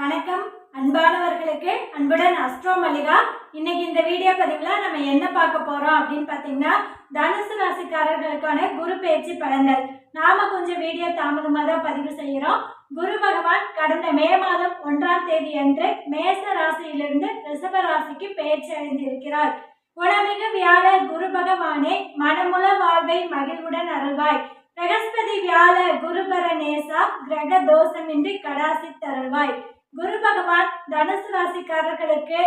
வணக்கம். அன்பானவர்களுக்கு அன்புடன் அஸ்ட்ரோ மல்லிகா. இன்னைக்கு இந்த வீடியோ பதிவில் நம்ம என்ன பார்க்க போறோம் அப்படின்னு பார்த்தீங்கன்னா தனுசு ராசிக்காரர்களுக்கான குரு பயிற்சி பலன்கள். நாம கொஞ்சம் வீடியோ தாமதமாக தான் பதிவு செய்கிறோம் குரு பகவான் கடந்த மே மாதம் ஒன்றாம் தேதி அன்று மேச ராசியிலிருந்து ரிஷப ராசிக்கு பயிற்சி அடைந்திருக்கிறார். குணமிகு வியாழ குரு பகவானே மனமுல வாழ்வை மகிழ்வுடன் அருள்வாய். பிரகஸ்பதி வியாழ குருபர நேசா கிரக தோஷமின்றி கடாசி தருள்வாய். குரு பகவான் தனுசு ராசிக்காரர்களுக்கு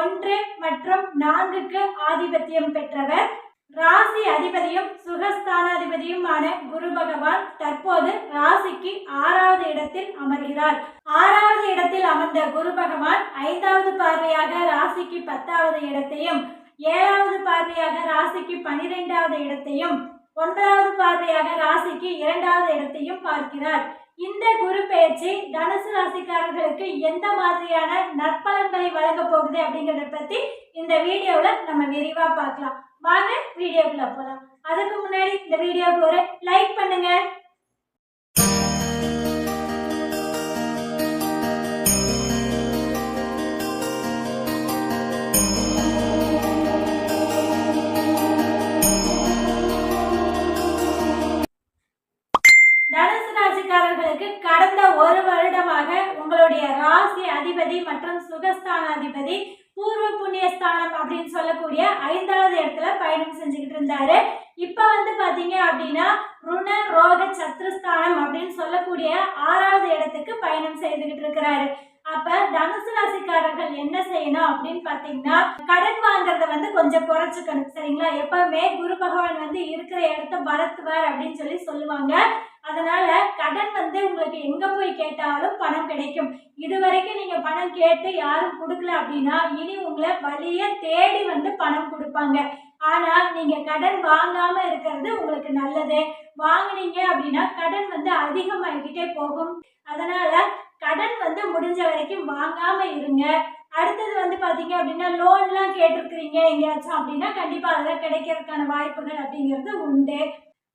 ஒன்று மற்றும் நான்குக்கு ஆதிபத்தியம் பெற்றவர். ராசி அதிபதியும் சுகஸ்தானாதிபதியுமான குரு பகவான் தற்போது ராசிக்கு ஆறாவது இடத்தில் அமர்கிறார். ஆறாவது இடத்தில் அமர்ந்த குரு பகவான் ஐந்தாவது பார்வையாக ராசிக்கு பத்தாவது இடத்தையும் ஏழாவது பார்வையாக ராசிக்கு பனிரெண்டாவது இடத்தையும் ஒன்பதாவது பார்வையாக ராசிக்கு இரண்டாவது இடத்தையும் பார்க்கிறார். இந்த குரு பெயர்ச்சி தனுசு ராசிக்காரர்களுக்கு எந்த மாதிரியான நற்பலன்களை வழங்க போகுது அப்படிங்கறத பத்தி இந்த வீடியோல நம்ம விரிவா பார்க்கலாம். வாங்க வீடியோக்குள்ள போலாம். அதுக்கு முன்னாடி இந்த வீடியோவுக்கு ஒரு லைக் பண்ணுங்க. ஸ்தானம் அப்படின்னு சொல்லக்கூடிய ஐந்தாவது இடத்துல பயணம் செஞ்சுக்கிட்டு இருந்தாரு. இப்ப வந்து பாத்தீங்க அப்படின்னா ருண ரோக சத்ருஸ்தானம் அப்படின்னு சொல்லக்கூடிய ஆறாவது இடத்துக்கு பயணம் செய்துகிட்டு இருக்கிறாரு. அப்ப தனுசு ராசிக்காரர்கள் என்ன செய்யணும் அப்படின்னு பாத்தீங்கன்னா கடன் வாங்குறத வந்து கொஞ்சம் குறைச்சுக்கணும். சரிங்களா? எப்பவுமே குரு பகவான் வந்து இருக்கிற இடத்த பலத்துவார் அப்படின்னு சொல்லி சொல்லுவாங்க. அதனால கடன் வந்து உங்களுக்கு எங்க போய் கேட்டாலும் பணம் கிடைக்கும். இது வரைக்கும் நீங்க பணம் கேட்டு யாரும் கொடுக்கல அப்படின்னா இனி உங்களை வழிய தேடி வந்து பணம் கொடுப்பாங்க. ஆனா நீங்க கடன் வாங்காம இருக்கிறது உங்களுக்கு நல்லது. வாங்குனீங்க அப்படின்னா கடன் வந்து அதிகமாகிக்கிட்டே போகும். அதனால கடன் வந்து முடிஞ்ச வரைக்கும் வாங்காம இருங்க. அடுத்தது வந்து பார்த்தீங்க அப்படின்னா லோன்லாம் கேட்டிருக்கிறீங்க எங்கேயாச்சும் அப்படின்னா கண்டிப்பாக அதெல்லாம் கிடைக்கிறதுக்கான வாய்ப்புகள் அப்படிங்கிறது உண்டு.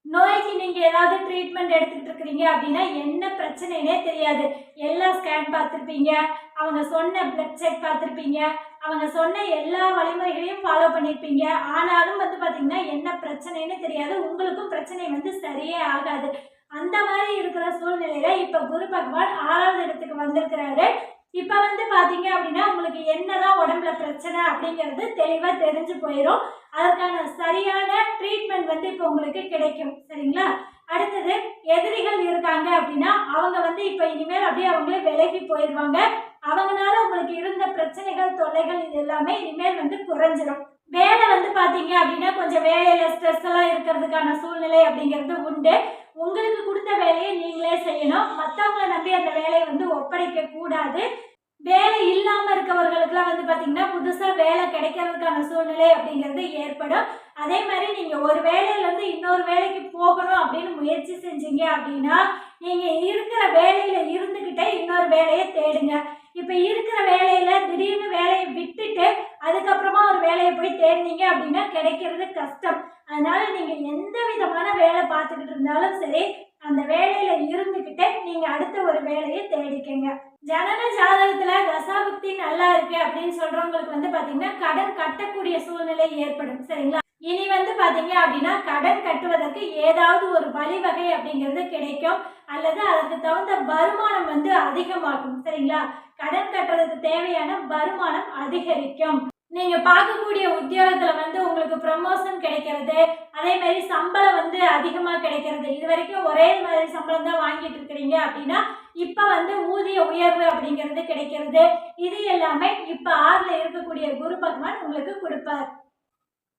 நோய்க்கு நீங்க ஏதாவது ட்ரீட்மெண்ட் எடுத்துக்கிட்டு இருக்கிறீங்க அப்படின்னா என்ன பிரச்சனைனே தெரியாது. எல்லா ஸ்கேன் பார்த்துருப்பீங்க. அவங்க சொன்ன பிளட் செக் பார்த்துருப்பீங்க. அவங்க சொன்ன எல்லா வழிமுறைகளையும் ஃபாலோ பண்ணியிருப்பீங்க ஆனாலும் வந்து பார்த்தீங்கன்னா என்ன பிரச்சனைன்னு தெரியாது. உங்களுக்கும் பிரச்சனை வந்து சரியே ஆகாது. அந்த மாதிரி இருக்கிற சூழ்நிலையில இப்ப குரு பகவான் ஆறாவது இடத்துக்கு வந்திருக்கிறாரு. இப்போ வந்து பார்த்தீங்க அப்படின்னா உங்களுக்கு என்னதான் உடம்புல பிரச்சனை அப்படிங்கிறது தெளிவாக தெரிஞ்சு போயிடும் அதற்கான சரியான ட்ரீட்மெண்ட் வந்து இப்போ உங்களுக்கு கிடைக்கும். சரிங்களா? அடுத்தது எதிரிகள் இருக்காங்க அப்படின்னா அவங்க வந்து இப்போ இனிமேல் அப்படியே அவங்களே விலகி போயிடுவாங்க அவங்கனால உங்களுக்கு இருந்த பிரச்சனைகள் தொல்லைகள் இது எல்லாமே இனிமேல் வந்து குறைஞ்சிரும். வேலை வந்து பார்த்தீங்க அப்படின்னா கொஞ்சம் வேலையில் ஸ்ட்ரெஸ் எல்லாம் இருக்கிறதுக்கான சூழ்நிலை அப்படிங்கிறது உண்டு. உங்களுக்கு கொடுத்த வேலையை நீங்களே செய்யணும். மற்றவங்களை நம்பி அந்த வேலையை வந்து ஒப்படைக்க கூடாது. வேலை இல்லாம இருக்கவர்களுக்குலாம் வந்து பாத்தீங்கன்னா புதுசா வேலை கிடைக்கிறதுக்கான சூழ்நிலை அப்படிங்கிறது ஏற்படும். அதே மாதிரி நீங்க ஒரு வேலையில இருந்து இன்னொரு வேலைக்கு போகணும் அப்படின்னு முயற்சி செஞ்சீங்க அப்படின்னா நீங்க இருக்கிற வேலையில இருந்துகிட்டே இன்னொரு வேலையை தேடுங்க. இப்ப இருக்கிற வேலையில திடீர்னு வேலையை விட்டுட்டு அதுக்கப்புறமா ஒரு வேலையை போய் தேடினீங்க அப்படின்னா கிடைக்கிறது கஷ்டம். அதனால நீங்க எந்த விதமான வேலை பார்த்துக்கிட்டு இருந்தாலும் சரி அந்த வேலையில இருந்துகிட்டே நீங்க அடுத்த ஒரு வேலையை தேடிக்கங்க. ஜனன ஜாதகத்துல தசாபக்தி நல்லா இருக்கு அப்படின்னு சொல்றவங்களுக்கு வந்து பாத்தீங்கன்னா கடன் கட்டக்கூடிய சூழ்நிலை ஏற்படும். சரிங்களா? இனி வந்து பாத்தீங்க அப்படின்னா கடன் கட்டுவதற்கு ஏதாவது ஒரு வழிவகை அப்படிங்கிறது கிடைக்கும். அல்லது அதுக்கு தகுந்த வருமானம் வந்து அதிகமாகும். சரிங்களா? கடன் கட்டுறதுக்கு தேவையான வருமானம் அதிகரிக்கும். நீங்க பார்க்கக்கூடிய உத்தியோகத்துல வந்து உங்களுக்கு ப்ரமோஷன் கிடைக்கிறது. அதே மாதிரி சம்பளம் வந்து அதிகமா கிடைக்கிறது. இது வரைக்கும் ஒரே மாதிரி சம்பளம் தான் வாங்கிட்டு இருக்கிறீங்க அப்படின்னா இப்ப வந்து ஊதிய உயர்வு அப்படிங்கிறது கிடைக்கிறது. இது எல்லாமே இப்ப ஆறுல இருக்கக்கூடிய குரு பகவான் உங்களுக்கு கொடுப்பார்.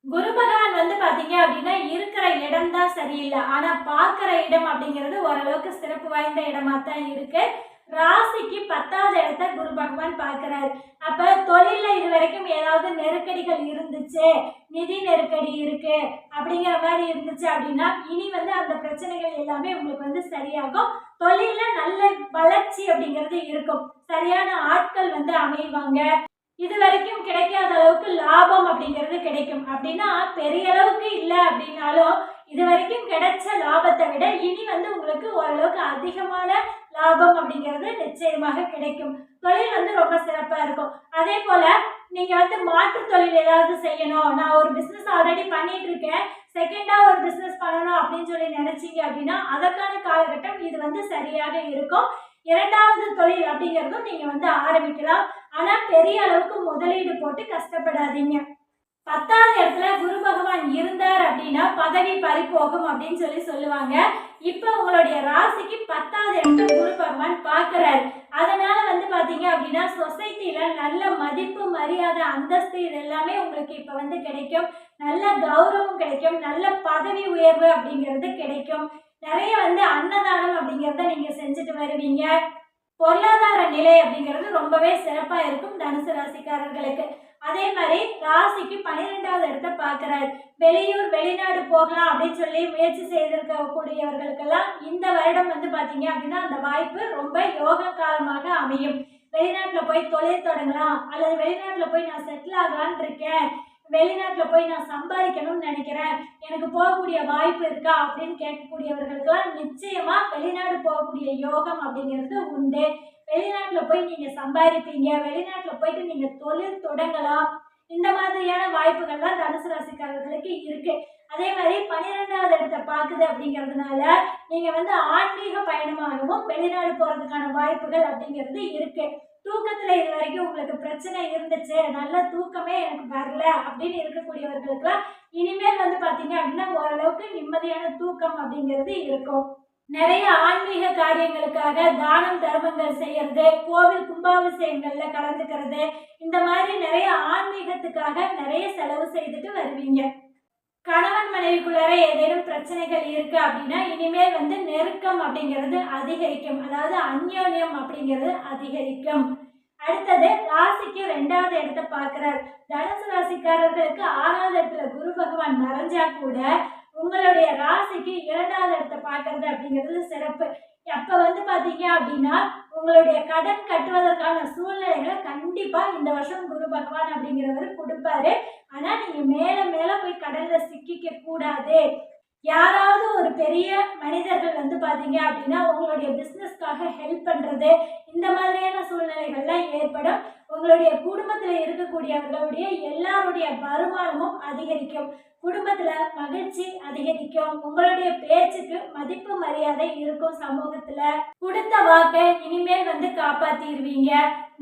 குரு பகவான் வந்து பாத்தீங்க அப்படின்னா இருக்கிற இடம் தான் சரியில்லை. ஆனா பார்க்கிற இடம் அப்படிங்கிறது ஓரளவுக்கு சிறப்பு வாய்ந்த இடமா தான் இருக்கு. ராசிக்கு பத்தாவது இடத்த குரு பகவான் பார்க்கிறார். அப்ப தொழில்ல இது வரைக்கும் ஏதாவது நெருக்கடிகள் இருந்துச்சு? நிதி நெருக்கடி இருக்கு அப்படிங்கிற மாதிரி இருந்துச்சு அப்படின்னா இனி வந்து அந்த பிரச்சனைகள் எல்லாமே உங்களுக்கு வந்து சரியாகும். தொழில்ல நல்ல வளர்ச்சி அப்படிங்கிறது இருக்கும். சரியான ஆட்கள் வந்து அமைவாங்க. இது வரைக்கும் கிடைக்காத அளவுக்கு லாபம் அப்படிங்கிறது கிடைக்கும். அப்படின்னா பெரிய அளவுக்கு இல்லை அப்படின்னாலும் இது வரைக்கும் கிடைச்ச லாபத்தை விட இனி வந்து உங்களுக்கு ஓரளவுக்கு அதிகமான லாபம் அப்படிங்கிறது நிச்சயமாக கிடைக்கும். தொழில் வந்து ரொம்ப சிறப்பாக இருக்கும். அதே போல நீங்கள் வந்து மாற்று தொழில் ஏதாவது செய்யணும். நான் ஒரு பிஸ்னஸ் ஆல்ரெடி பண்ணிட்டு இருக்கேன். செகண்டாக ஒரு பிஸ்னஸ் பண்ணணும் அப்படின்னு சொல்லி நினச்சிங்க அப்படின்னா அதற்கான காலகட்டம் இது வந்து சரியாக இருக்கும். இரண்டாவது தொழில் அப்படிங்கிறதும் நீங்கள் வந்து ஆரம்பிக்கலாம். ஆனால் பெரிய அளவுக்கு முதலீடு போட்டு கஷ்டப்படாதீங்க. பத்தாவது இடத்துல குரு பகவான் இருந்தார் அப்படின்னா பதவி பறிபோகும் அப்படின்னு சொல்லி சொல்லுவாங்க. இப்போ உங்களுடைய ராசிக்கு பத்தாவது இடத்துல குரு பகவான் பார்க்கறாரு. அதனால வந்து பாத்தீங்க அப்படின்னா சொசைட்டில நல்ல மதிப்பு மரியாதை அந்தஸ்து இது எல்லாமே உங்களுக்கு இப்போ வந்து கிடைக்கும். நல்ல கௌரவம் கிடைக்கும். நல்ல பதவி உயர்வு அப்படிங்கிறது கிடைக்கும். நிறைய வந்து அன்னதானம் அப்படிங்கிறத நீங்க செஞ்சுட்டு வருவீங்க. பொருளாதார நிலை அப்படிங்கிறது ரொம்பவே சிறப்பா இருக்கும் தனுசு ராசிக்காரர்களுக்கு. அதே மாதிரி ராசிக்கு பன்னிரெண்டாவது இடத்த பார்க்கிறார். வெளியூர் வெளிநாடு போகலாம் அப்படின்னு சொல்லி முயற்சி செய்திருக்கக்கூடியவர்களுக்கெல்லாம் இந்த வருடம் வந்து பார்த்தீங்க அப்படின்னா அந்த வாய்ப்பு ரொம்ப யோக காலமாக அமையும். வெளிநாட்டில் போய் தொழில் தொடங்கலாம். அல்லது வெளிநாட்டில் போய் நான் செட்டில் ஆகலான் இருக்கேன். வெளிநாட்டில் போய் நான் சம்பாதிக்கணும்னு நினைக்கிறேன். எனக்கு போகக்கூடிய வாய்ப்பு இருக்கா அப்படின்னு கேட்கக்கூடியவர்களுக்கெல்லாம் நிச்சயமாக வெளிநாடு போகக்கூடிய யோகம் அப்படிங்கிறது உண்டு. வெளிநாட்டில் போய் நீங்கள் சம்பாதிப்பீங்க வெளிநாட்டில் போயிட்டு நீங்கள் தொழில் தொடங்கலாம். இந்த மாதிரியான வாய்ப்புகள்லாம் தனுசு ராசிக்காரர்களுக்கு இருக்கு. அதே மாதிரி பன்னிரெண்டாவது இடத்தை பார்க்குது அப்படிங்கிறதுனால நீங்கள் வந்து ஆன்மீக பயணமாகவும் வெளிநாடு போகிறதுக்கான வாய்ப்புகள் அப்படிங்கிறது இருக்கு. தூக்கத்தில் இது வரைக்கும் உங்களுக்கு பிரச்சனை இருந்துச்சு நல்ல தூக்கமே எனக்கு வரல அப்படின்னு இருக்கக்கூடியவர்களுக்கெல்லாம் இனிமேல் வந்து பார்த்தீங்க அப்படின்னா ஓரளவுக்கு நிம்மதியான தூக்கம் அப்படிங்கிறது இருக்கும். நிறைய ஆன்மீக காரியங்களுக்காக தானம் தர்மங்கள் செய்யறது கோவில் கும்பாபிஷேகங்கள்ல கலந்துக்கிறது. இந்த மாதிரி நிறைய ஆன்மீகத்துக்காக நிறைய செலவு செய்துட்டு வருவீங்க. கணவன் மனைவிக்குள்ளார ஏதேனும் பிரச்சனைகள் இருக்கு அப்படின்னா இனிமேல் வந்து நெருக்கம் அப்படிங்கிறது அதிகரிக்கும். அதாவது அந்யோன்யம் அப்படிங்கிறது அதிகரிக்கும். அடுத்தது ராசிக்கு ரெண்டாவது இடத்த பார்க்கிறார். தனுசு ராசிக்காரர்களுக்கு ஆறாவது இடத்துல குரு பகவான் மறைஞ்சா கூட உங்களுடைய ராசிக்கு இரண்டாவது இடத்தை பார்க்கறது அப்படிங்கிறது சிறப்பு. அப்போ வந்து பாத்தீங்க அப்படின்னா உங்களுடைய கடன் கட்டுவதற்கான சூழ்நிலைகளை கண்டிப்பா இந்த வருஷம் குரு பகவான் அப்படிங்கிறவர் கொடுப்பாரு. ஆனா நீங்க மேல மேல போய் கடல்ல சிக்கிக்க கூடாது. யாராவது ஒரு பெரிய மனிதர்கள் வந்து பாத்தீங்க அப்படின்னா உங்களுடைய பிசினஸ்க்காக ஹெல்ப் பண்றது இந்த மாதிரியான சூழ்நிலைகள்லாம் ஏற்படும். உங்களுடைய குடும்பத்தில் இருக்கக்கூடியவர்களுடைய எல்லாருடைய வருமானமும் அதிகரிக்கும். குடும்பத்தில் மகிழ்ச்சி அதிகரிக்கும். உங்களுடைய பேச்சுக்கு மதிப்பு மரியாதை இருக்கும் சமூகத்தில். கொடுத்த வாக்கை இனிமேல் வந்து காப்பாற்றிடுவீங்க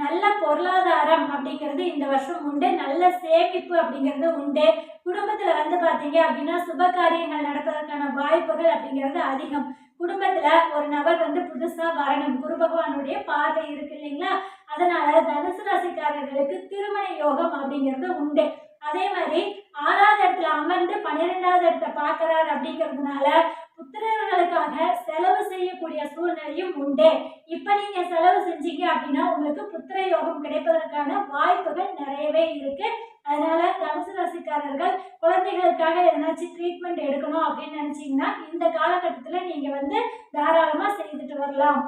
நல்ல பொருளாதாரம் அப்படிங்கிறது இந்த வருஷம் உண்டு. நல்ல சேமிப்பு அப்படிங்கிறது உண்டு. குடும்பத்தில் வந்து பார்த்தீங்க அப்படின்னா சுப காரியங்கள் நடப்பதற்கான வாய்ப்புகள் அப்படிங்கிறது அதிகம். குடும்பத்துல ஒரு நபர் வந்து புதுசா வரணும். குரு பகவானுடைய பார்வை இருக்கு இல்லைங்களா? அதனால தனுசு ராசிக்காரர்களுக்கு திருமண யோகம் அப்படிங்கிறது உண்டு. அதே மாதிரி ஆறாவது இடத்துல அமர்ந்து பன்னிரெண்டாவது இடத்த பார்க்கறாரு அப்படிங்கிறதுனால புத்திரர்களுக்காக செலவு செய்யக்கூடிய சூழ்நிலையும் உண்டு. இப்ப நீங்க செலவு செஞ்சீங்க அப்படின்னா உங்களுக்கு புத்திர யோகம் கிடைப்பதற்கான வாய்ப்புகள் நிறையவே இருக்கு. அதனால தனுசு ராசிக்காரர்கள் குழந்தைகளுக்காக எதனாச்சும் ட்ரீட்மெண்ட் எடுக்கணும் அப்படின்னு நினைச்சீங்கன்னா இந்த காலகட்டத்தில் நீங்க வந்து தாராளமா செய்துட்டு வரலாம்.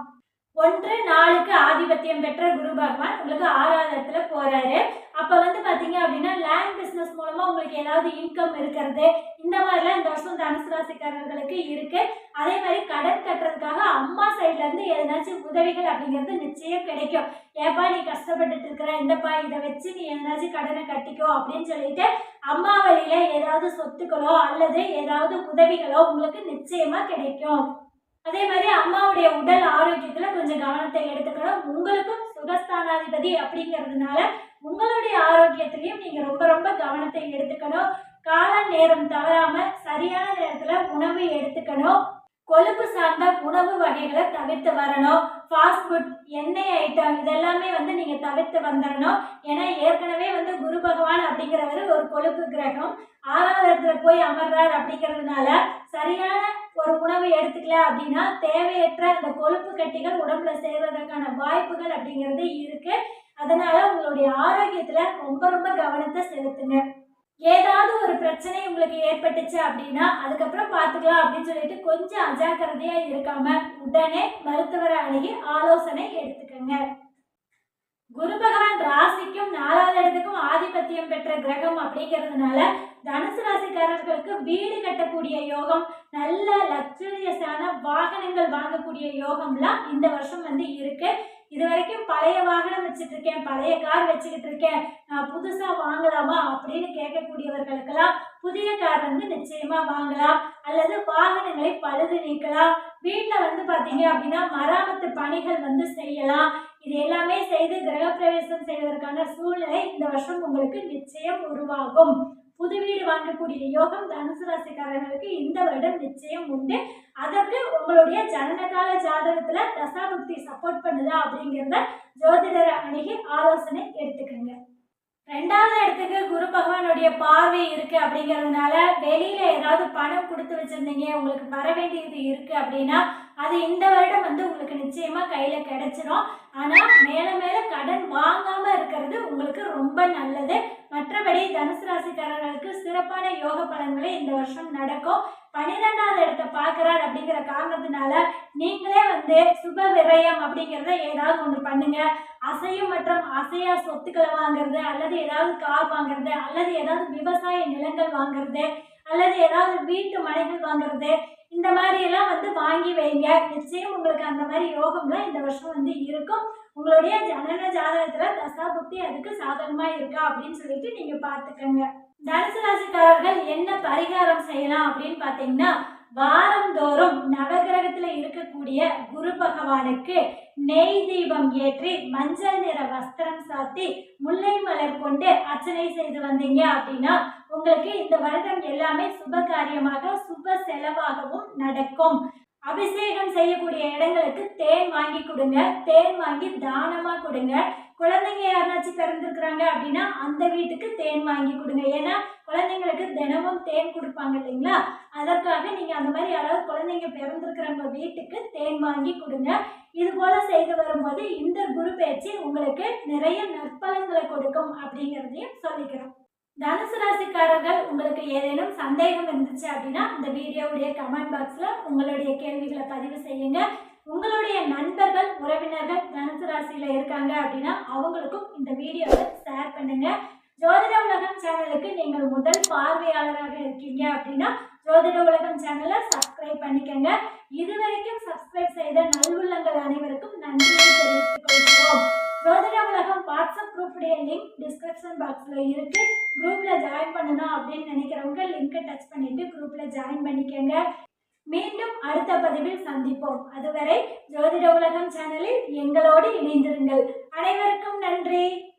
ஒன்று நாளுக்கு ஆதிபத்தியம் பெற்ற குரு பகவான் உங்களுக்கு ஆறாவது இடத்துல போறாரு. அப்ப வந்து பாத்தீங்க அப்படின்னா லேண்ட் பிசினஸ் மூலமா உங்களுக்கு ஏதாவது இன்கம் இருக்கிறது. இந்த மாதிரிலாம் இந்த வருஷம் தனுசு ராசிக்காரர்களுக்கு இருக்கு. அதே மாதிரி கடன் கட்டுறதுக்காக அம்மா சைட்ல இருந்து எதனாச்சும் உதவிகள் அப்படிங்கிறது நிச்சயம் கிடைக்கும். ஏப்பா நீ கஷ்டப்பட்டுட்டு இருக்கிற இந்தப்பா இதை வச்சு நீ எதனாச்சும் கடனை கட்டிக்கோ அப்படின்னு சொல்லிட்டு அம்மா வழியில ஏதாவது சொத்துக்களோ அல்லது ஏதாவது உதவிகளோ உங்களுக்கு நிச்சயமா கிடைக்கும். அதே மாதிரி அம்மாவுடைய உடல் ஆரோக்கியத்துல கொஞ்சம் கவனத்தை எடுத்துக்கணும். உங்களுக்கும் சுகஸ்தானாதிபதி அப்படிங்கிறதுனால உங்களுடைய ஆரோக்கியத்திலையும் நீங்க ரொம்ப ரொம்ப கவனத்தை எடுத்துக்கணும். கால நேரம் தவறாம சரியான நேரத்துல உணவு எடுத்துக்கணும். கொழுப்பு சார்ந்த உணவு வகைகளை தவிர்த்து வரணும். ஃபாஸ்ட் ஃபுட் எண்ணெய் ஐட்டம் இதெல்லாமே வந்து நீங்கள் தவிர்த்து வந்துடணும் ஏன்னா ஏற்கனவே வந்து குரு பகவான் அப்படிங்கிறவர் ஒரு கொழுப்பு கிரகம். ஆறாவது இடத்துல போய் அமர்றார் அப்படிங்கிறதுனால சரியான ஒரு உணவு எடுத்துக்கல அப்படின்னா தேவையற்ற அந்த கொழுப்பு கட்டிகள் உடம்புல சேர்வதற்கான வாய்ப்புகள் அப்படிங்கிறது இருக்குது அதனால் உங்களுடைய ஆரோக்கியத்தில் ரொம்ப ரொம்ப கவனத்தை செலுத்துங்க. ஏதாவது ஒரு பிரச்சனை உங்களுக்கு ஏற்பட்டுச்சு அப்படின்னா அதுக்கப்புறம் பார்த்துக்கலாம் அப்படின்னு சொல்லிட்டு கொஞ்சம் அஜாக்கிரதையா இருக்காம உடனே மருத்துவரை அணுகி ஆலோசனை எடுத்துக்கோங்க. குரு பகவான் ராசிக்கும் நாலாவது இடத்துக்கும் ஆதிபத்தியம் பெற்ற கிரகம் அப்படிங்கிறதுனால தனுசு ராசிக்காரர்களுக்கு வீடு கட்டக்கூடிய யோகம் நல்ல லக்ஸரியஸான வாகனங்கள் வாங்கக்கூடிய யோகம்லாம் இந்த வருஷம் வந்து இருக்கு. இது வரைக்கும் பழைய வாகனம் வச்சுட்டு இருக்கேன் பழைய கார் வச்சுக்கிட்டு இருக்கேன் நான் புதுசா வாங்கலாமா அப்படின்னு கேட்கக்கூடியவர்களுக்கெல்லாம் புதிய கார் வந்து நிச்சயமா வாங்கலாம். அல்லது வாகனங்களை பழுது நீக்கலாம். வீட்டில் வந்து பார்த்தீங்க அப்படின்னா மராமத்து பணிகள் வந்து செய்யலாம். இது எல்லாமே செய்து கிரகப்பிரவேசம் செய்வதற்கான சூழ்நிலை இந்த வருஷம் உங்களுக்கு நிச்சயம் உருவாகும். புது வீடு வாங்கக்கூடிய யோகம் தனுசு ராசிக்காரர்களுக்கு இந்த வருடம் நிச்சயம் உண்டு. அதற்கு உங்களுடைய ஜனனகால ஜாதகத்துல தசாபுக்தி சப்போர்ட் பண்ணுதா அப்படிங்கிறத ஜோதிடர் அணுகி ஆலோசனை எடுத்துக்கோங்க. ரெண்டாவது இடத்துக்கு குரு பகவானுடைய பார்வை இருக்கு அப்படிங்கிறதுனால வெளியில ஏதாவது பணம் கொடுத்து வச்சிருந்தீங்க உங்களுக்கு வர வேண்டியது இருக்கு அப்படின்னா அது இந்த வருடம் வந்து உங்களுக்கு நிச்சயமா கையில கிடைச்சிரும். ஆனா மேல மேல கடன் வாங்காம இருக்கிறது உங்களுக்கு ரொம்ப நல்லது. மற்றபடி தனுசு ராசிக்காரர்களுக்கு சிறப்பான யோக பலன்களை இந்த வருஷம் நடக்கும். பன்னிரெண்டாவது இடத்தை பார்க்கிறார் அப்படிங்கிற காரணத்தினால நீங்களே வந்து சுப விரயம் அப்படிங்கிறத ஏதாவது ஒன்று பண்ணுங்க. அசையும் மற்றும் அசையா சொத்துக்களை வாங்குறது அல்லது ஏதாவது கார் வாங்குறது அல்லது ஏதாவது விவசாய நிலங்கள் வாங்குறது அல்லது ஏதாவது வீட்டு மனைகள் வாங்குறது இந்த மாதிரி எல்லாம் வந்து வாங்கி வைங்க. நிச்சயம் உங்களுக்கு அந்த மாதிரி யோகம்லாம் இந்த வருஷம் வந்து இருக்கும். உங்களுடைய ஜனன ஜாதகத்துல தசா புக்தி அதுக்கு சாதகமா இருக்கா அப்படின்னு சொல்லிட்டு நீங்க பார்த்துக்கோங்க. தனுசு ராசிக்காரர்கள் என்ன பரிகாரம் செய்யலாம் அப்படின்னு பார்த்தீங்கன்னா வாரந்தோறும் நவகிரகத்தில் இருக்கக்கூடிய குரு பகவானுக்கு நெய் தீபம் ஏற்றி மஞ்சள் நிற வஸ்திரம் சாத்தி முல்லை மலர் கொண்டு அர்ச்சனை செய்து வந்தீங்க அப்படின்னா உங்களுக்கு இந்த வருடம் எல்லாமே சுப காரியமாக சுப செலவாகவும் நடக்கும். அபிஷேகம் செய்யக்கூடிய இடங்களுக்கு தேன் வாங்கி கொடுங்க. தேன் வாங்கி தானமாக கொடுங்க. குழந்தைங்க யாருனாச்சும் பிறந்திருக்கிறாங்க அப்படின்னா அந்த வீட்டுக்கு தேன் வாங்கி கொடுங்க. ஏன்னா குழந்தைங்களுக்கு தினமும் தேன் கொடுப்பாங்க இல்லைங்களா? அதற்காக நீங்கள் அந்த மாதிரி யாராவது குழந்தைங்க பிறந்திருக்கிறவங்க வீட்டுக்கு தேன் வாங்கி கொடுங்க. இது போல செய்து வரும்போது இந்த குரு பயிற்சி உங்களுக்கு நிறைய நற்பலன்களை கொடுக்கும் அப்படிங்கிறதையும் சொல்லிக்கிறோம். தனுசு ராசிக்காரர்கள் உங்களுக்கு ஏதேனும் சந்தேகம் இருந்துச்சு அப்படின்னா இந்த வீடியோவுடைய கமெண்ட் பாக்ஸில் உங்களுடைய கேள்விகளை பதிவு செய்யுங்க. உங்களுடைய நண்பர்கள் உறவினர்கள் தனுசு ராசியில் இருக்காங்க அப்படின்னா அவங்களுக்கும் இந்த வீடியோவை ஷேர் பண்ணுங்க. ஜோதிட உலகம் சேனலுக்கு நீங்கள் முதல் பார்வையாளராக இருக்கீங்க அப்படின்னா ஜோதிட உலகம் சேனலை சப்ஸ்கிரைப் பண்ணிக்கோங்க. இதுவரைக்கும் சப்ஸ்கிரைப் செய்த நல்வுள்ளங்கள் அனைவருக்கும் நன்றியை தெரிவித்துக் கொள்கிறோம். ஜோதிட உலகம் வாட்ஸ்அப் குரூப்புடைய லிங்க் டிஸ்கிரிப்ஷன் பாக்ஸில் இருக்கு. குரூப்பில் ஜாயின் பண்ணணும் அப்படின்னு நினைக்கிறவங்க லிங்கை டச் பண்ணிட்டு குரூப்பில் ஜாயின் பண்ணிக்கோங்க. மீண்டும் அடுத்த பதிவில் சந்திப்போம். அதுவரை ஜோதிட உலகம் சேனலில் எங்களோடு இணைந்திருங்கள். அனைவருக்கும் நன்றி.